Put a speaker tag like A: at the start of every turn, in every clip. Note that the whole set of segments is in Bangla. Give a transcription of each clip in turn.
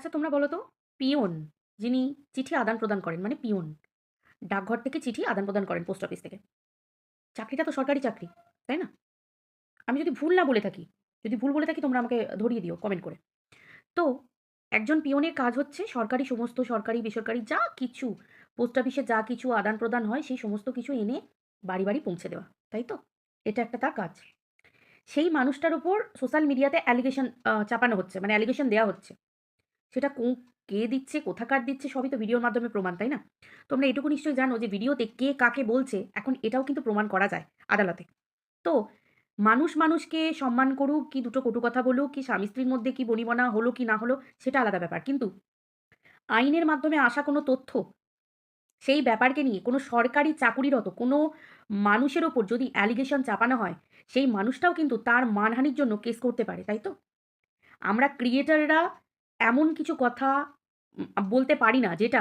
A: আচ্ছা তোমরা বলো তো, পিওন যিনি চিঠি আদান প্রদান করেন মানে পিওন, ডাকঘর থেকে চিঠি আদান প্রদান করেন পোস্ট অফিস থেকে। চাকরিটা তো সরকারি চাকরি, তাই না? আমি যদি ভুল না বলে থাকি, যদি ভুল বলে থাকি তোমরা আমাকে ধরিয়ে দিও কমেন্ট করে। তো একজন পিওনের কাজ হচ্ছে সরকারি সমস্ত সরকারি, বেসরকারি যা কিছু, পোস্ট অফিসে যা কিছু আদান প্রদান হয় সেই সমস্ত কিছু এনে বাড়ি বাড়ি পৌঁছে দেওয়া, তাই তো? এটা একটা তার কাজ। সেই মানুষটার উপর সোশ্যাল মিডিয়াতে অ্যালিগেশন চাপানো হচ্ছে মানে অ্যালিগেশন দেওয়া হচ্ছে। সেটা কো- দিচ্ছে, কোথাকার দিচ্ছে, সবই তো ভিডিওর মাধ্যমে প্রমাণ, তাই না? তোমরা এটুকু নিশ্চয়ই জানো যে ভিডিওতে কে কাকে বলছে, এখন এটাও কিন্তু প্রমাণ করা যায় আদালতে। তো, মানুষ মানুষকে সম্মান করুক, কি দুটো কটু কথা বলুক, কি স্বামী স্ত্রীর মধ্যে কি বনিবনা হলো, কি না হলো, সেটা আলাদা ব্যাপার। কিন্তু আইনের মাধ্যমে আসা কোনো তথ্য, সেই ব্যাপারকে নিয়ে কোনো সরকারি চাকুরিরত, কোনো মানুষের ওপর যদি অ্যালিগেশন চাপানো হয়, সেই মানুষটাও কিন্তু তার মানহানির জন্য কেস করতে পারে, তাই তো? আমরা ক্রিয়েটাররা এমন কিছু কথা বলতে পারি না যেটা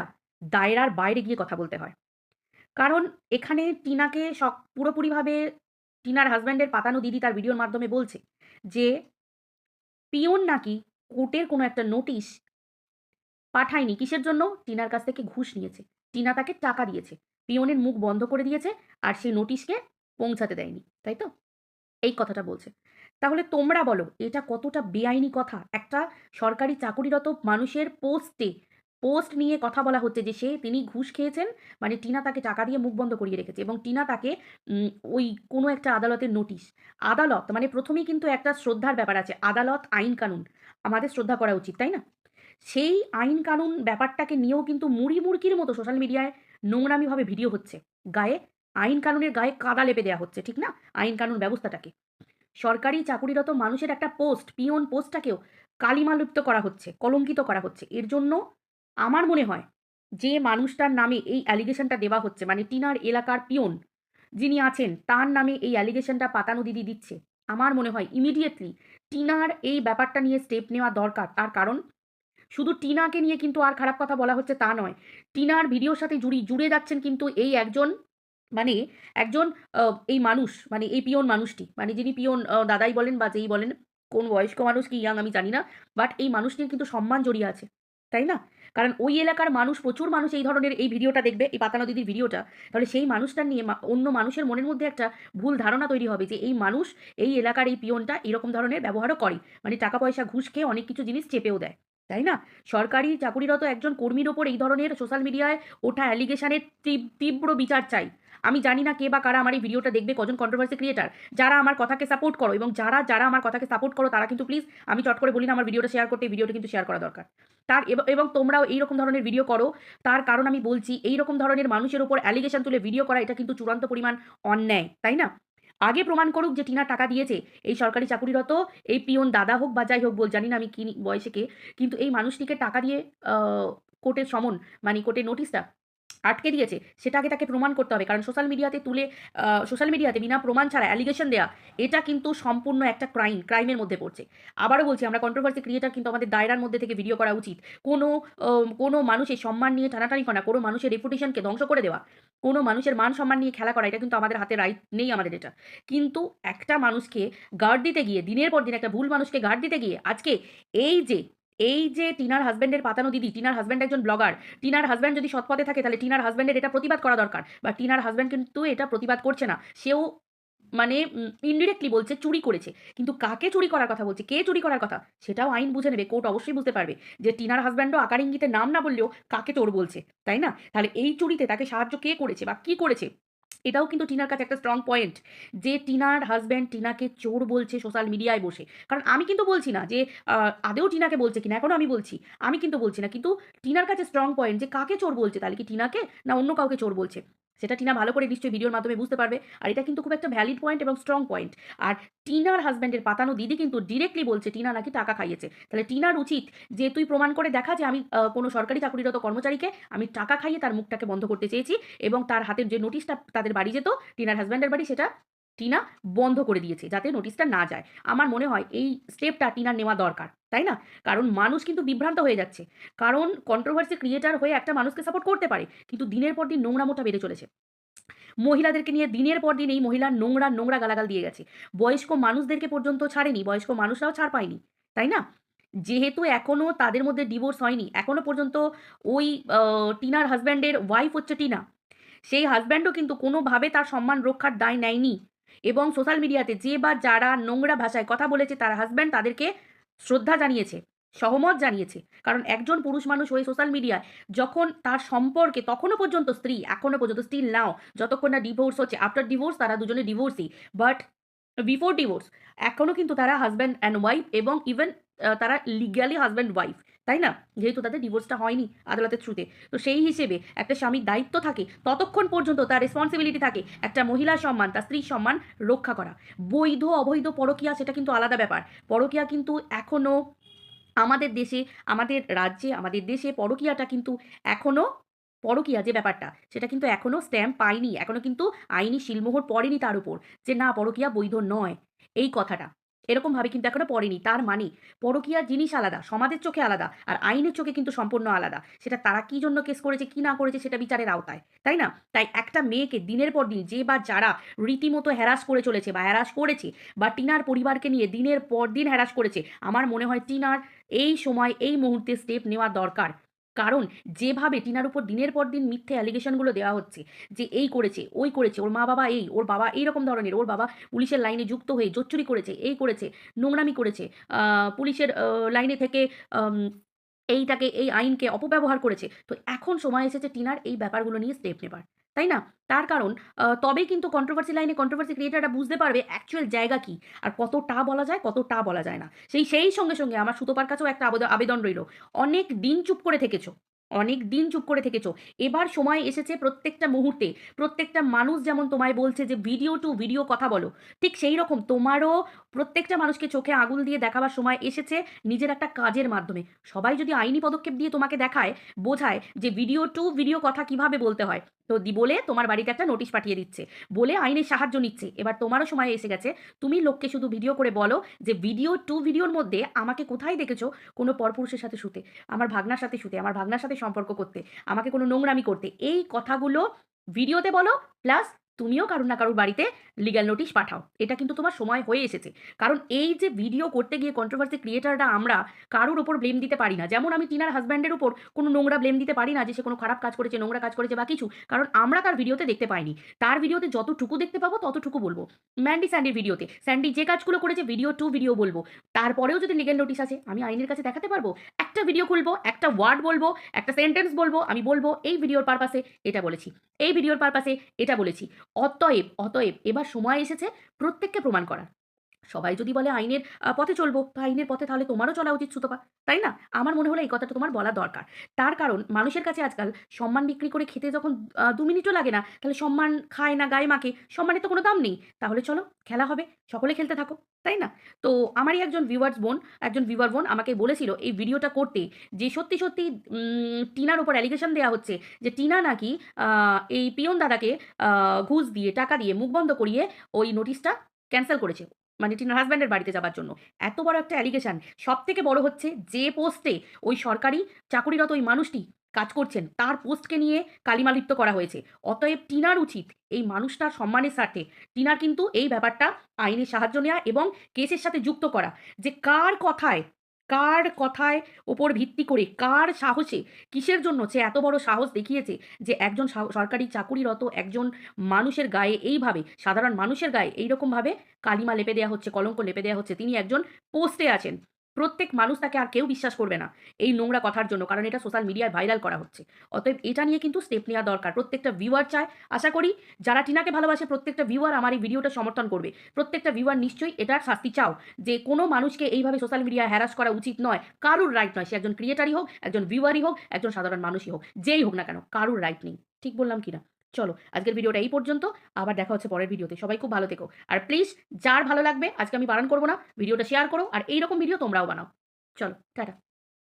A: দায়রার বাইরে গিয়ে কথা বলতে হয়। কারণ এখানে টিনাকে সব পুরোপুরিভাবে টিনার হাজব্যান্ডের পাতানো দিদি তার ভিডিওর মাধ্যমে বলছে যে পিওন নাকি কোর্টের কোনো একটা নোটিশ পাঠায়নি, কিসের জন্য? টিনার কাছ থেকে ঘুষ নিয়েছে। টিনা তাকে টাকা দিয়েছে। পিওনের মুখ বন্ধ করে দিয়েছে আর সেই নোটিশকে পৌঁছাতে দেয়নি, তাই তো? এই কথাটা বলছে। তাহলে তোমরা বলো, এটা কতটা বেআইনি কথা? একটা সরকারি চাকুরিরত মানুষের পোস্টে, পোস্ট নিয়ে কথা বলা হচ্ছে যে সে, তিনি ঘুষ খেয়েছেন মানে টিনা তাকে টাকা দিয়ে মুখ বন্ধ করিয়ে রেখেছে এবং টিনা তাকে ওই কোনো একটা আদালতের নোটিশ। আদালত মানে প্রথমেই কিন্তু একটা শ্রদ্ধার ব্যাপার আছে, আদালত আইন কানুন। আমাদের শ্রদ্ধা করা উচিত, তাই না? সেই আইন কানুন ব্যাপারটাকে নিয়েও কিন্তু মুড়ি মুড়কির মতো সোশ্যাল মিডিয়ায় নোংরামিভাবে ভিডিও হচ্ছে। গায়ে, আইন কানুনের গায়ে কাদা লেপে দেওয়া হচ্ছে, ঠিক না? আইন কানুন ব্যবস্থাটাকে। সরকারি চাকুরিরত মানুষের একটা পোস্ট, পিওন পোস্টটাকেও কালিমালুপ্ত করা হচ্ছে, কলঙ্কিত করা হচ্ছে। এর জন্য আমার মনে হয় যে মানুষটার নামে এই অ্যালিগেশনটা দেওয়া হচ্ছে মানে টিনার এলাকার পিওন যিনি আছেন, তার নামে এই অ্যালিগেশনটা পাতানো দিদি দিচ্ছে। আমার মনে হয় ইমিডিয়েটলি টিনার এই ব্যাপারটা নিয়ে স্টেপ নেওয়া দরকার। তার কারণ শুধু টিনাকে নিয়ে কিন্তু আর খারাপ কথা বলা হচ্ছে তা নয়, টিনার ভিডিওর সাথে জুড়ি, জুড়ে যাচ্ছেন কিন্তু এই একজন মানে একজন এই মানুষ মানে এই পিওন মানুষটি মানে যিনি আহ, দাদাই বলেন বা যেই বলেন কোন বয়স্ক মানুষ কি ইয়াং আমি জানি না বাট এই মানুষটির কিন্তু সম্মান জড়িয়ে আছে তাই না? কারণ ওই এলাকার মানুষ প্রচুর মানুষ এই ধরনের এই ভিডিওটা দেখবে এই পাতানো দিদির ভিডিওটা তাহলে সেই মানুষটা নিয়ে অন্য মানুষের মনের মধ্যে একটা ভুল ধারণা তৈরি হবে যে এই মানুষ এই এলাকার এই পিওনটা এরকম ধরনের ব্যবহারও করে মানে টাকা পয়সা ঘুষ খেয়ে অনেক কিছু জিনিস চেপেও দেয় তাই না? সরকারি চাকুরিরত একজন কর্মীর ওপর এই ধরনের সোশ্যাল মিডিয়ায় ওঠা অ্যালিগেশনের তীব্র বিচার চাই আমি জানি না কে বা কারা আমার এই ভিডিওটা দেখবে, কজন কন্ট্রোভার্সি ক্রিয়েটার যারা আমার কথাকে সাপোর্ট করো এবং যারা যারা আমার কথাকে সাপোর্ট করো, তারা কিন্তু প্লিজ আমি চট করে বলি না, আমার ভিডিওটা শেয়ার করতে ভিডিওটা কিন্তু শেয়ার করা দরকার। তার এব- তোমরাও এইরকম ধরনের ভিডিও করো, তার কারণ আমি বলছি, এইরকম ধরনের মানুষের উপর অ্যালিগেশন তুলে ভিডিও করা, এটা কিন্তু চূড়ান্ত পরিমাণ অন্যায়, তাই না? আগে প্রমাণ করুক যে টিনা টাকা দিয়েছে, এই সরকারি চাকুরিরত, এই পিওন দাদা হোক বা যাই হোক বল, জানি না আমি কি বয়সে কে, কিন্তু এই মানুষটিকে টাকা দিয়ে কোর্টের সমন মানে কোর্টের নোটিশটা আটকে দিয়েছে সেটাকে তাকে প্রমাণ করতে হবে। কারণ সোশ্যাল মিডিয়াতে তুলে সোশ্যাল মিডিয়াতে বিনা প্রমাণ ছাড়া অ্যালিগেশন দেওয়া এটা কিন্তু সম্পূর্ণ একটা ক্রাইম ক্রাইমের মধ্যে পড়ছে। আবারও বলছি, আমরা কন্ট্রোভার্সি ক্রিয়েটার কিন্তু আমাদের দায়রার মধ্যে থেকে ভিডিও করা উচিত। কোনো কোনো মানুষের সম্মান নিয়ে টানাটানি করা, কোনো মানুষের রেপুটেশনকে ধ্বংস করে দেওয়া, কোনো মানুষের মান সম্মান নিয়ে খেলা করা, এটা কিন্তু আমাদের হাতে রাইট নেই আমাদের এটা। কিন্তু একটা মানুষকে গার্ড দিতে গিয়ে, দিনের পর দিন একটা ভুল মানুষকে গার্ড দিতে গিয়ে, আজকে এই যে এই যে টিনার হাজব্যান্ডের পাতানো দিদি, টিনার হাজব্যান্ড একজন ব্লগার টিনার হাজব্যান্ড যদি সৎপথে থাকে, তাহলে টিনার হাজব্যান্ডের এটা প্রতিবাদ করা দরকার। বা টিনার হাজব্যান্ড কিন্তু এটা প্রতিবাদ করছে না। সেও মানে ইনডিরেক্টলি বলছে চুরি করেছে। কিন্তু কাকে চুরি করার কথা বলছে? কে চুরি করার কথা? সেটাও আইন বুঝে নেবে, কোর্ট অবশ্যই বুঝতে পারবে যে টিনার হাজব্যান্ডও আকার ইঙ্গিতে নাম না বললেও কাকে চোর বলছে, তাই না? তাহলে এই চুরিতে তাকে সাহায্য কে করেছে বা কি করেছে? এটাও কিন্তু টিনার কাছে একটা স্ট্রং পয়েন্ট যে টিনার হাজব্যান্ড টিনাকে চোর বলছে সোশ্যাল মিডিয়ায় বসে। কারণ আমি কিন্তু বলছি না যে আদেও টিনাকে বলছে কিনা এখনও আমি বলছি। আমি কিন্তু বলছি না, কিন্তু টিনার কাছে স্ট্রং পয়েন্ট যে কাকে চোর বলছে, তাহলে কি টিনাকে না অন্য কাউকে চোর বলছে? সেটা টিনা ভালো করে নিশ্চয়ই ভিডিওর মাধ্যমে বুঝতে পারবে। আর এটা কিন্তু খুব একটা ভ্যালিড পয়েন্ট এবং স্ট্রং পয়েন্ট আর টিনার হাজব্যান্ডের পাতানো দিদি কিন্তু ডিরেক্টলি বলছে, টিনা নাকি টাকা খাইয়েছে। তাহলে টিনার উচিত যে, তুই প্রমাণ করে দেখা যে, আমি কোনো সরকারি চাকরিরত কর্মচারীকে আমি টাকা খাইয়ে তার মুখটাকে বন্ধ করতে চেয়েছি এবং তার হাতের যে নোটিশটা তাদের বাড়ি যেত, টিনার হাজব্যান্ডের বাড়ি, সেটা টিনা বন্ধ করে দিয়েছে যাতে নোটিশটা না যায়। আমার মনে হয় এই স্টেপটা টিনার নেওয়া দরকার, তাই না? কারণ মানুষ কিন্তু বিভ্রান্ত হয়ে যাচ্ছে। কারণ কন্ট্রোভার্সি ক্রিয়েটার হয়ে একটা মানুষকে সাপোর্ট করতে পারে, কিন্তু দিনের পর দিন নোংরামোটা বেড়ে চলেছে। মহিলাদেরকে নিয়ে দিনের পর দিন এই মহিলার নোংরা নোংরা গালাগাল দিয়ে গেছে। বয়স্ক মানুষদেরকে পর্যন্ত ছাড়েনি, বয়স্ক মানুষরাও ছাড় পায়নি, তাই না? যেহেতু এখনও তাদের মধ্যে ডিভোর্স হয়নি এখনও পর্যন্ত ওই টিনার হাজব্যান্ডের ওয়াইফ হচ্ছে টিনা। সেই হাজব্যান্ডও কিন্তু কোনোভাবে তার সম্মান রক্ষার দায় নেয়নি। এবং সোশ্যাল মিডিয়াতে যে বা যারা নোংরা ভাষায় কথা বলেছে, তার হাজব্যান্ড তাদেরকে শ্রদ্ধা জানিয়েছে, সহমত জানিয়েছে। কারণ একজন পুরুষ মানুষ হয়ে সোশ্যাল মিডিয়ায় যখন তার সম্পর্কে তখনও পর্যন্ত স্ত্রী এখনও পর্যন্ত স্টিল নাও যতক্ষণ না ডিভোর্স হচ্ছে আফটার ডিভোর্স তারা দুজনে ডিভোর্সই বাট বিফোর ডিভোর্স এখনও কিন্তু তারা হাজব্যান্ড অ্যান্ড ওয়াইফ এবং ইভেন তারা লিগালি হাজব্যান্ড ওয়াইফ তাই না? যেহেতু তাদের ডিভোর্সটা হয়নি আদালতের থ্রুতে তো। সেই হিসেবে একটা স্বামীর দায়িত্ব থাকে, ততক্ষণ পর্যন্ত তার রেসপন্সিবিলিটি থাকে একটা মহিলার সম্মান, তার স্ত্রীর সম্মান রক্ষা করা। বৈধ, অবৈধ পরকীয়া সেটা কিন্তু আলাদা ব্যাপার। পরকীয়া কিন্তু এখনও আমাদের দেশে, আমাদের রাজ্যে, আমাদের দেশে পরকীয়াটা কিন্তু এখনও পরকীয়া যে ব্যাপারটা, সেটা কিন্তু এখনও স্ট্যাম্প পায়নি এখনও কিন্তু আইনি শিলমোহর পড়েনি তার উপর যে না, পরকীয়া বৈধ নয়। এই কথাটা। এরকমভাবে কিন্তু এখনও পড়েনি। তার মানে পরকীয়ার জিনিস আলাদা, সমাজের চোখে আলাদা, আর আইনের চোখে কিন্তু সম্পূর্ণ আলাদা। সেটা তারা কি জন্য কেস করেছে, কি না করেছে সেটা বিচারের আওতায়, তাই না? তাই একটা মেয়েকে দিনের পর দিন, যে বা যারা রীতিমতো হ্যারাস করে চলেছে বা হ্যারাস করেছে বা টিনার পরিবারকে নিয়ে দিনের পর দিন হ্যারাস করেছে, আমার মনে হয় টিনার এই সময়, এই মুহূর্তে স্টেপ নেওয়া দরকার। কারণ যেভাবে টিনার উপর দিনের পর দিন মিথ্যে অ্যালিগেশনগুলো দেওয়া হচ্ছে, যে এই করেছে, ওই করেছে, ওর মা বাবা এই, ওর বাবা এই রকম ধরনের, ওর বাবা পুলিশের লাইনে যুক্ত হয়ে জোচ্চুরি করেছে, এই করেছে, নোংরামি করেছে পুলিশের লাইনে থেকে এইটাকে, এই আইনকে অপব্যবহার করেছে, তো এখন সময় এসেছে টিনার এই ব্যাপারগুলো নিয়ে স্টেপ নেবার। তাই না? তার কারণ তবে কিন্তু কন্ট্রোভার্সি লাইনে কন্ট্রোভার্সি ক্রিয়েটাররা বুঝতে পারবে অ্যাকচুয়াল জায়গা কি। আর কতটা বলা যায়, কতটা বলা যায় না। সেই সেই সঙ্গে সঙ্গে আমার সুতোপার কাছেও একটা আবেদন রইল। অনেক দিন চুপ করে থেকেছো। অনেক দিন চুপ করে থেকেছো। এবার সময় এসেছে প্রত্যেকটা মুহূর্তে। প্রত্যেকটা মানুষ যেমন তোমায় বলছে যে ভিডিও টু ভিডিও কথা বলো। ঠিক সেই রকম তোমারও প্রত্যেকটা মানুষকে চোখে আঙুল দিয়ে দেখাবার সময় এসেছে নিজের একটা কাজের মাধ্যমে। সবাই যদি আইনি পদক্ষেপ দিয়ে তোমাকে দেখায়, বোঝায় যে ভিডিও টু ভিডিও কথা কীভাবে বলতে হয়? তো দি, বলে তোমার বাড়িতে একটা নোটিশ পাঠিয়ে দিচ্ছে। বলে আইনের সাহায্য নিচ্ছে। এবার তোমারও সময় এসে গেছে। তুমি লোককে শুধু ভিডিও করে বলো যে ভিডিও টু ভিডিওর মধ্যে আমাকে কোথায় দেখেছ? কোনো পরপুরুষের সাথে শুতে, আমার ভাগনার সাথে শুতে, আমার ভাগনার সাথে সম্পর্ক করতে আমাকে কোনো নোংরামি করতে এই কথাগুলো ভিডিওতে বলো প্লাস তুমিও কারুর না কারুর বাড়িতে লিগ্যাল নোটিশ পাঠাও। এটা কিন্তু তোমার সময় হয়ে এসেছে। কারণ এই যে ভিডিও করতে গিয়ে কন্ট্রোভার্সি ক্রিয়েটাররা আমরা কারুর ওপর ব্লেম দিতে পারি না। যেমন আমি টিনার হাজব্যান্ডের উপর কোনো নোংরা ব্লেম দিতে পারি না যে সে কোনো খারাপ কাজ করেছে, নোংরা কাজ করেছে বা কিছু। কারণ আমরা তার ভিডিওতে দেখতে পাইনি। তার ভিডিওতে যতটুকু দেখতে পাবো ততটুকু বলব। ম্যান্ডি স্যান্ডির ভিডিওতে স্যান্ডি যে কাজগুলো করেছে ভিডিও টু ভিডিও বলব। তারপরেও যদি লিগেল নোটিশ আছে আমি আইনের কাছে দেখাতে পারব? একটা ভিডিও খুলবো, একটা ওয়ার্ড বলব, একটা সেন্টেন্স বলব, আমি বলব, এই ভিডিওর পারপাসে এটা বলেছি। এই ভিডিওর পারপাসে এটা বলেছি। অতএব অতএব এবার সময় এসেছে প্রত্যেককে প্রমাণ করার। সবাই যদি বলে আইনের পথে চলবো, তো আইনের পথে তাহলে তোমারও চলা উচিত সুতপা, তাই না? আমার মনে হলো এই কথাটা তোমার বলা দরকার। তার কারণ মানুষের কাছে আজকাল সম্মান বিক্রি করে খেতে যখন দু মিনিটও লাগে না, তাহলে সম্মান খায় না, গায়ে মাকে সম্মানের তো কোনো দাম নেই। তাহলে চলো, খেলা হবে, সকলে খেলতে থাকো, তাই না? তো আমারই একজন ভিউয়ার্স বোন, একজন ভিউয়ার বোন আমাকে বলেছিল এই ভিডিওটা করতে যে সত্যি সত্যি টিনার উপর অ্যালিগেশন দেওয়া হচ্ছে যে টিনা নাকি এই পিয়ন দাদাকে ঘুষ দিয়ে, টাকা দিয়ে মুখ বন্ধ করিয়ে ওই নোটিশটা ক্যান্সেল করেছে। মানে টিনার হাজব্যান্ডের বাড়িতে যাবার জন্য। এত বড় একটা অ্যালিগেশন সব থেকে বড় হচ্ছে যে পোস্টে ওই সরকারি চাকুরিরত ওই মানুষটি কাজ করছেন, তার পোস্টকে নিয়ে কালিমালিপ্ত করা হয়েছে। অতএব টিনার উচিত এই মানুষটার সম্মানের স্বার্থে টিনার কিন্তু এই ব্যাপারটা আইনের সাহায্য নেওয়া এবং কেসের সাথে যুক্ত করা। যে কার কথায় কার কথায় ওপর ভিত্তি করে, কার সাহসে, কিসের জন্য সে এত বড় সাহস দেখিয়েছে যে একজন সরকারি চাকুরিরত একজন মানুষের গায়ে এইভাবে, সাধারণ মানুষের গায়ে এইরকমভাবে কালিমা লেপে দেওয়া হচ্ছে, কলঙ্ক লেপে দেওয়া হচ্ছে, তিনি একজন পোস্টে আছেন। প্রত্যেক মানুষ তাকে আর কেউ বিশ্বাস করবে না এই নোংরা কথার জন্য, কারণ এটা সোশ্যাল মিডিয়ায় ভাইরাল করা হচ্ছে। অতএব এটা নিয়ে কিন্তু স্টেপ নেওয়া দরকার। প্রত্যেকটা ভিউয়ার চায়, আশা করি যারা টিনাকে ভালোবাসে, প্রত্যেকটা ভিউয়ার আমার এই ভিডিওটা সমর্থন করবে। প্রত্যেকটা ভিউয়ার নিশ্চয়ই এটার শাস্তি চাও যে কোনো মানুষকে এইভাবে সোশ্যাল মিডিয়ায় হ্যারাস করা উচিত নয়। কারুর রাইট নয়। সে একজন ক্রিয়েটারই হোক, একজন ভিউয়ারই হোক, একজন সাধারণ মানুষই হোক, যেই হোক না কেন, কারুর রাইট নেই। ঠিক বললাম কিনা চলো, আজকের ভিডিওটা এই পর্যন্ত। আবার দেখা হচ্ছে পরের ভিডিওতে। সবাই খুব ভালো থেকো। আর প্লিজ যার ভালো লাগবে, আজকে আমি বারণ করব না। ভিডিওটা শেয়ার করো। আর এইরকম ভিডিও তোমরাও বানাও। চলো, টাটা।